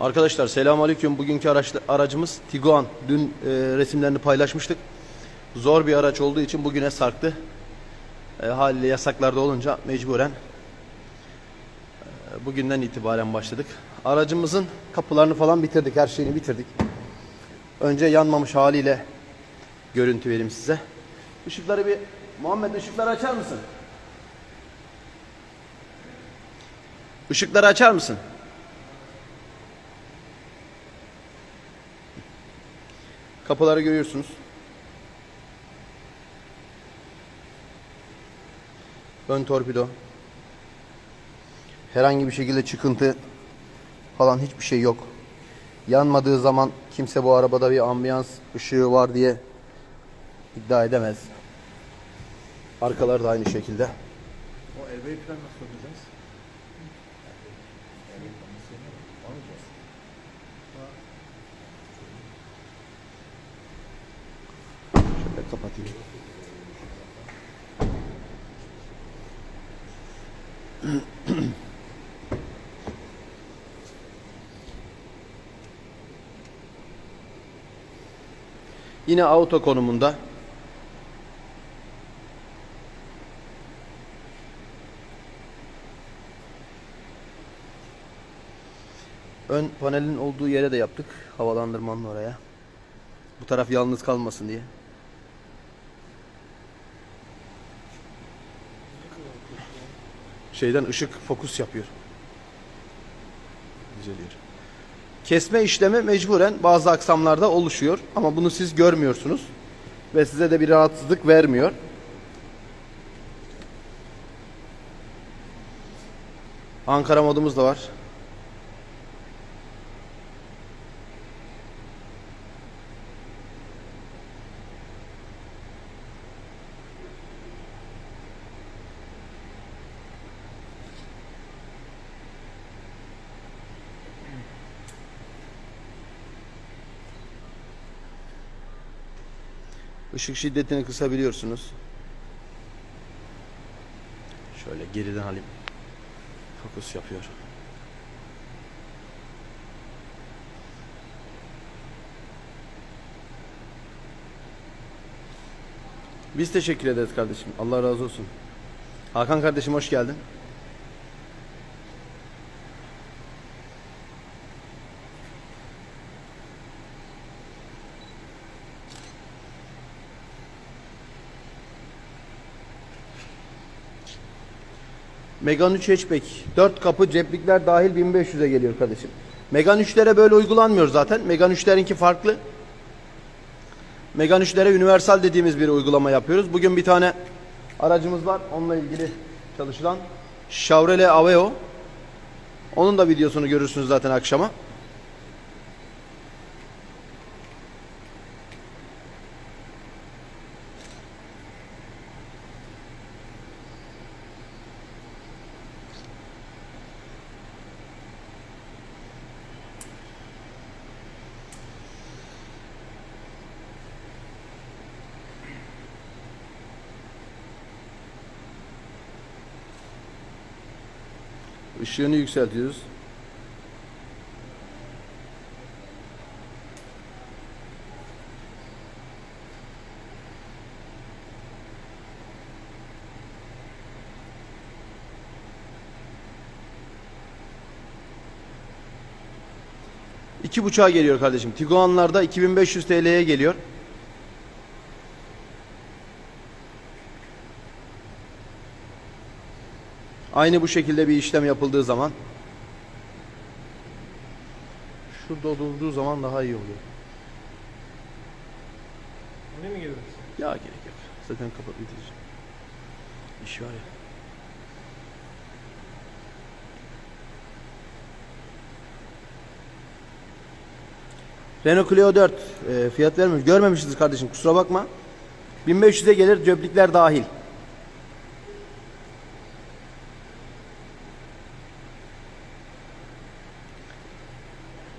Arkadaşlar selamünaleyküm. Bugünkü araç, aracımız Tiguan. Dün e, resimlerini paylaşmıştık. Zor bir araç olduğu için bugüne sarktı. E, haliyle yasaklarda olunca mecburen e, bugünden itibaren başladık. Aracımızın kapılarını falan bitirdik. Her şeyini bitirdik. Önce yanmamış haliyle görüntü vereyim size. Işıkları bir Muhammed ışıkları açar mısın? Işıkları açar mısın? Kapıları görüyorsunuz. Ön torpido. Herhangi bir şekilde çıkıntı falan hiçbir şey yok. Yanmadığı zaman kimse bu arabada bir ambiyans ışığı var diye iddia edemez. Arkalar da aynı şekilde. O airbag falan nasıl Yine auto konumunda. Ön panelin olduğu yere de yaptık. Havalandırmanın oraya. Bu taraf yalnız kalmasın diye. Şeyden ışık fokus yapıyor. Düzeliyor. Kesme işlemi mecburen bazı aksamlarda oluşuyor ama bunu siz görmüyorsunuz ve size de bir rahatsızlık vermiyor. Ankara modumuz da var. Işık şiddetini kısabiliyorsunuz. Şöyle geriden alayım. Fokus yapıyor. Biz teşekkür ederiz kardeşim. Allah razı olsun. Hakan kardeşim hoş geldin. Megan 3 hatchback. 4 kapı ceplikler dahil 1500'e geliyor kardeşim. Megan 3'lere böyle uygulanmıyor zaten. Megan 3'lerinki farklı. Megan 3'lere universal dediğimiz bir uygulama yapıyoruz. Bugün bir tane aracımız var. Onunla ilgili çalışılan Chevrolet Aveo. Onun da videosunu görürsünüz zaten akşama. Işığını yükseltiyoruz. İki buçuğa geliyor kardeşim. Tiguan'larda 2500 TL'ye geliyor. Aynı bu şekilde bir işlem yapıldığı zaman şurada durduğu zaman daha iyi oluyor. Oraya mı geliyoruz? Ya gerek yok. Zaten kapat bitireceğim. İş var ya. Renault Clio 4 e, fiyat vermemiş. Görmemişiz kardeşim kusura bakma. 1500'e gelir cöplikler dahil.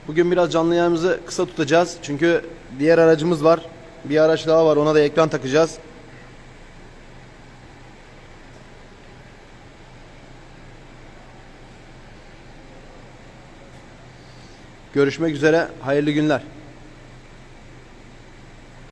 Bugün biraz canlı yayınımızı kısa tutacağız. Çünkü diğer aracımız var. Bir araç daha var. Ona da ekran takacağız. Görüşmek üzere. Hayırlı günler.